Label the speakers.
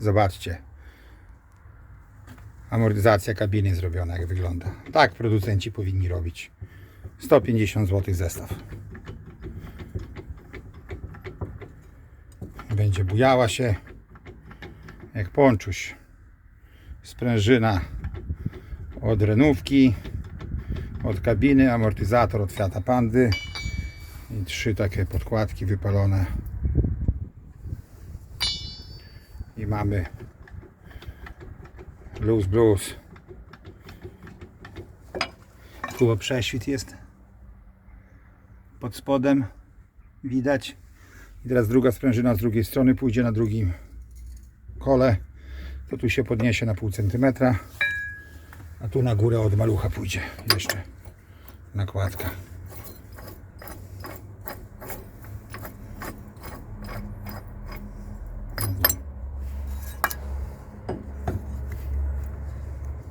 Speaker 1: Zobaczcie. Amortyzacja kabiny zrobiona, jak wygląda. Tak producenci powinni robić. 150 zł zestaw. Będzie bujała się jak ponczuś. Sprężyna od renówki, od kabiny, amortyzator od Fiata Pandy i trzy takie podkładki wypalone i mamy Blues Blues. Kuba prześwit jest pod spodem. Widać. I teraz druga sprężyna z drugiej strony pójdzie na drugim kole. To tu się podniesie na pół centymetra. A tu na górę od malucha pójdzie jeszcze nakładka. No